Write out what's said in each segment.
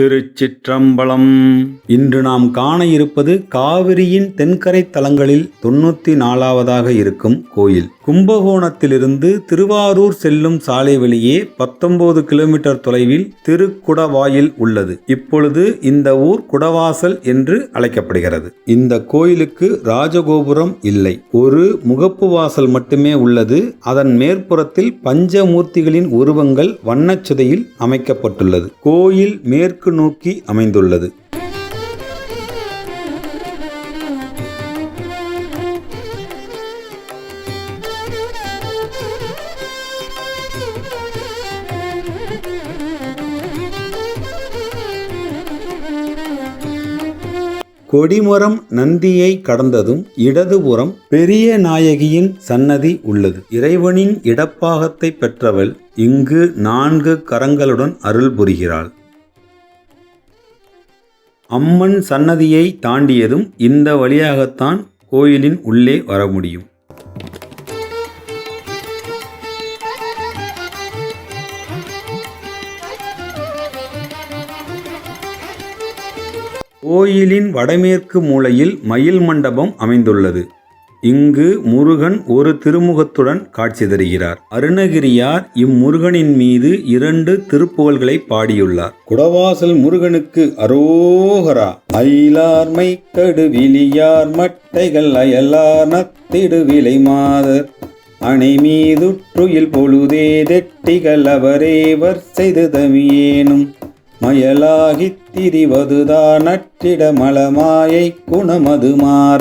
திருச்சிற்றம்பலம். இன்று நாம் காண இருப்பது காவிரியின் தென்கரை தலங்களில் தொண்ணூத்தி நாலாவதாக இருக்கும் கோயில். கும்பகோணத்திலிருந்து திருவாரூர் செல்லும் சாலை வழியே பத்தொன்பது கிலோமீட்டர் தொலைவில் திருக்குடவாயில் உள்ளது. இப்பொழுது இந்த ஊர் குடவாசல் என்று அழைக்கப்படுகிறது. இந்த கோயிலுக்கு ராஜகோபுரம் இல்லை. ஒரு முகப்பு வாசல் மட்டுமே உள்ளது. அதன் மேற்புறத்தில் பஞ்சமூர்த்திகளின் உருவங்கள் வண்ணச்சுதையில் அமைக்கப்பட்டுள்ளது. கோயில் மேற்கு நோக்கி அமைந்துள்ளது. கொடிமரம் நந்தியை கடந்ததும் இடதுபுறம் பெரிய நாயகியின் சன்னதி உள்ளது. இறைவனின் இடப்பாகத்தை பெற்றவள் இங்கு நான்கு கரங்களுடன் அருள் புரிகிறாள். அம்மன் சன்னதியை தாண்டியதும் இந்த வழியாகத்தான் கோயிலின் உள்ளே வர முடியும். கோயிலின் வடமேற்கு மூலையில் மயில் மண்டபம் அமைந்துள்ளது. இங்கு முருகன் ஒரு திருமுகத்துடன் காட்சி தருகிறார். அருணகிரியார் இம்முருகனின் மீது இரண்டு திருப்புகழ்களை பாடியுள்ளார். குடவாசல் முருகனுக்கு அரோகரா அயிலார்மை கடுவிலியார் மட்டைகள் அயலார் நத்திடு விலை மாதர் அணை மீதுற்றுயில் பொழுதே தெட்டிகள் அவரேவர் செய்து தமியேனும் மயலாகித் திரிவதுதான் நற்றிட மலமாயை குணமது மாற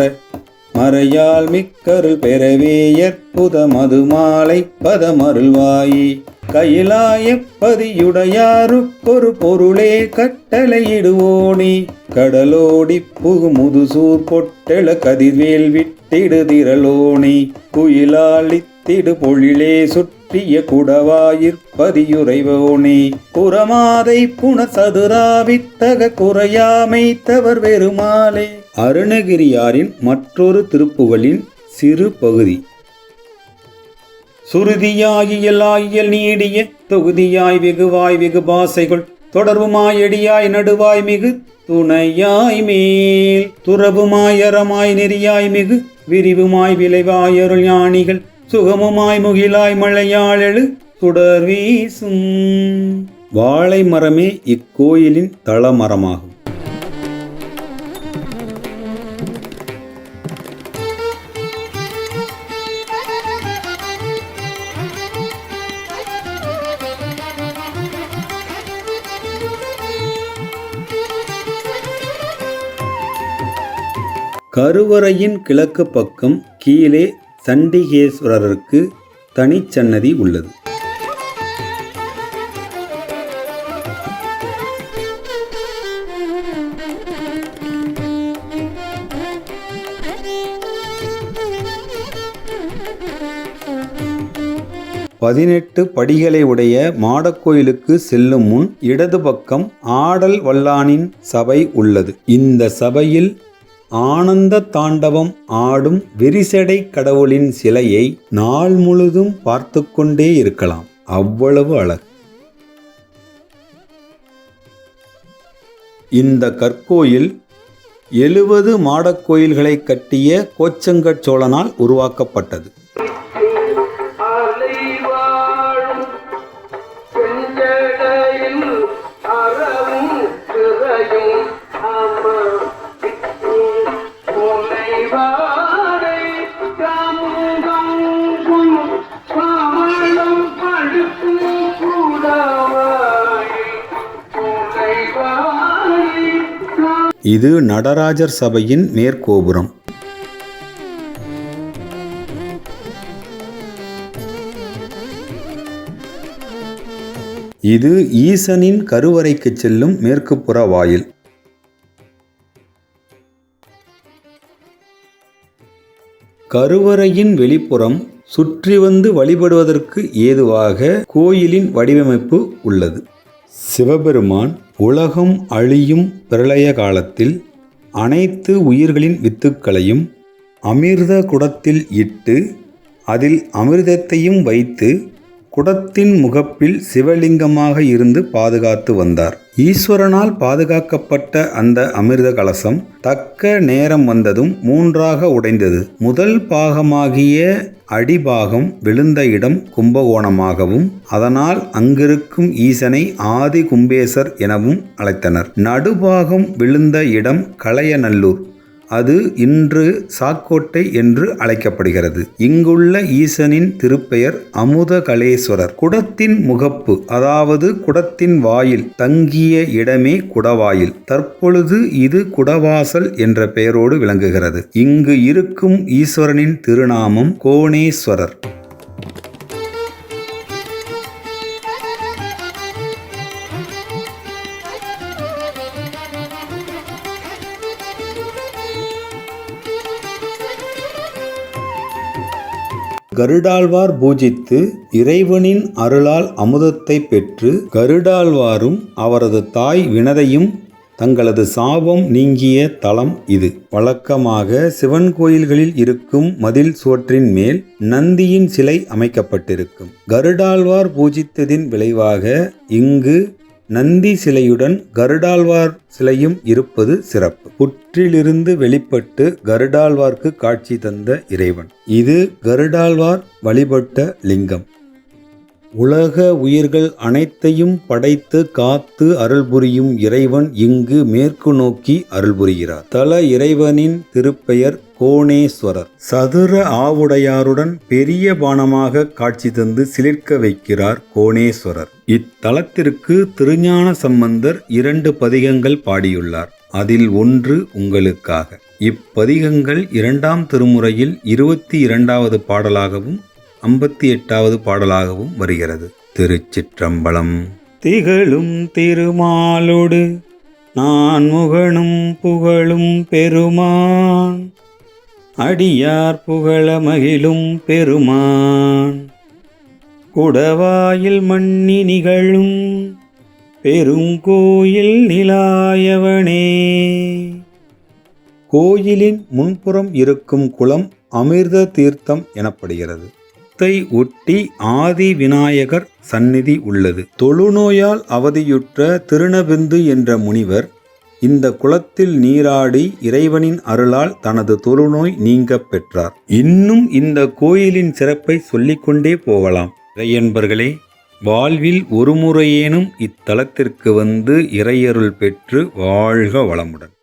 மறையால் மிக்கருள் பெறவே ஏற்புத மதுமாலை பதமருள்வாயே. கையிலாயப்பதியுடையாருக்கொரு பொருளே கட்டளையிடுவோனி. கடலோடி புகு முதுசூர் பொட்டெழ கதிர்வேல் விட்டிடு திரளோனி. குயிலாளித்திடு பொழிலே சுற்றிய குடவாயிற்பதியுறைவோனே. புறமாதை புனசதுராவித்தக குறையாமை தவர் வெறுமாலே அருணகிரியாரின் மற்றொரு திருப்புகளின் சிறு பகுதி. சுருதியாயியலாயியல் நீடிய தொகுதியாய் வெகுவாய் வெகு பாசைகள் தொடர்புமாய் எடியாய் நடுவாய் மிகு துணையாய் மேல் துறவுமாய் அறமாய் நெறியாய் மிகு விரிவுமாய் விளைவாய் அருள் ஞானிகள் சுகமுமாய் முகிலாய் மலையாளெழு சுடர் வீசும். வாழை மரமே இக்கோயிலின் தளமரமாகும். கருவறையின் கிழக்கு பக்கம் கீழே சண்டிகேஸ்வரருக்கு தனிச்சன்னதி உள்ளது. பதினெட்டு படிகளை உடைய மாடக்கோயிலுக்கு செல்லும் முன் இடது பக்கம் ஆடல் வல்லானின் சபை உள்ளது. இந்த சபையில் ஆனந்த தாண்டவம் ஆடும் விரிசடை கடவுளின் சிலையை நாள் முழுதும் பார்த்து கொண்டே இருக்கலாம். அவ்வளவு அழகு. இந்த கற்கோயில் எழுபது மாடக்கோயில்களை கட்டிய கோச்சங்கட் சோழனால் உருவாக்கப்பட்டது. இது நடராஜர் சபையின் மேற்கோபுரம் இது ஈசனின் கருவறைக்கு செல்லும் மேற்குப்புற வாயில். கருவறையின் வெளிப்புறம் சுற்றி வந்து வழிபடுவதற்கு ஏதுவாக கோயிலின் வடிவமைப்பு உள்ளது. சிவபெருமான் உலகம் அழியும் பிரளய காலத்தில் அனைத்து உயிர்களின் வித்துக்களையும் அமிர்த குடத்தில் இட்டு அதில் அமிர்தத்தையும் வைத்து குடத்தின் முகப்பில் சிவலிங்கமாக இருந்து பாதுகாத்து வந்தார். ஈஸ்வரனால் பாதுகாக்கப்பட்ட அந்த அமிர்த கலசம் தக்க நேரம் வந்ததும் மூன்றாக உடைந்தது. முதல் பாகமாகிய அடிபாகம் விழுந்த இடம் கும்பகோணமாகவும் அதனால் அங்கிருக்கும் ஈசனை ஆதி கும்பேசர் எனவும் அழைத்தனர். நடுபாகம் விழுந்த இடம் களையநல்லூர் அது இன்று சாக்கோட்டை என்று அழைக்கப்படுகிறது. இங்குள்ள ஈசனின் திருப்பெயர் அமுதகலேஸ்வரர். குடத்தின் முகப்பு அதாவது குடத்தின் வாயில் தங்கிய இடமே குடவாயில். தற்பொழுது இது குடவாசல் என்ற பெயரோடு விளங்குகிறது. இங்கு இருக்கும் ஈஸ்வரனின் திருநாமம் கோணேஸ்வரர். கருடாழ்வார் பூஜித்து இறைவனின் அருளால் அமுதத்தை பெற்று கருடாழ்வாரும் அவரது தாய் வினதையும் தங்களது சாபம் நீங்கிய தலம் இது. வழக்கமாக சிவன் கோயில்களில் இருக்கும் மதில் சுவற்றின் மேல் நந்தியின் சிலை அமைக்கப்பட்டிருக்கும். கருடாழ்வார் பூஜித்ததின் விளைவாக இங்கு நந்தி சிலையுடன் கருடாழ்வார் சிலையும் இருப்பது சிறப்பு. புற்றிலிருந்து வெளிப்பட்டு கருடாழ்வார்க்கு காட்சி தந்த இறைவன். இது கருடாழ்வார் வழிபட்ட லிங்கம். உலக உயிர்கள் அனைத்தையும் படைத்து காத்து அருள் புரியும் இறைவன் இங்கு மேற்கு நோக்கி அருள் புரிகிறார் தல இறைவனின் திருப்பெயர் கோணேஸ்வரர். சதுர ஆவுடையாருடன் பெரிய பானமாக காட்சி தந்து சிலிர்க்க வைக்கிறார் கோணேஸ்வரர். இத்தலத்திற்கு திருஞான சம்பந்தர் இரண்டு பதிகங்கள் பாடியுள்ளார். அதில் ஒன்று உங்களுக்காக. இப்பதிகங்கள் இரண்டாம் திருமுறையில் இருபத்தி இரண்டாவது பாடலாகவும் ஐம்பத்தி எட்டாவது பாடலாகவும் வருகிறது. திருச்சிற்றம்பலம். திகழும் திருமாலோடு நான் முகனும் புகழும் பெருமான். அடியார் புகழ மகிழும் பெருமான். குடவாயில் மண்ணி நிகழும் பெருங்கோயில் நிலாயவனே. கோயிலின் முன்புறம் இருக்கும் குளம் அமிர்த தீர்த்தம் எனப்படுகிறது. குளத்தை ஒட்டி ஆதி விநாயகர் சந்நிதி உள்ளது. தொழுநோயால் அவதியுற்ற திருநபிந்து என்ற முனிவர் இந்த குளத்தில் நீராடி இறைவனின் அருளால் தனது தொழுநோய் நீங்கப் பெற்றார். இன்னும் இந்த கோயிலின் சிறப்பை சொல்லிக்கொண்டே போகலாம். இறையன்பர்களே வாழ்வில் ஒருமுறையேனும் இத்தலத்திற்கு வந்து இறையருள் பெற்று வாழ்க வளமுடன்.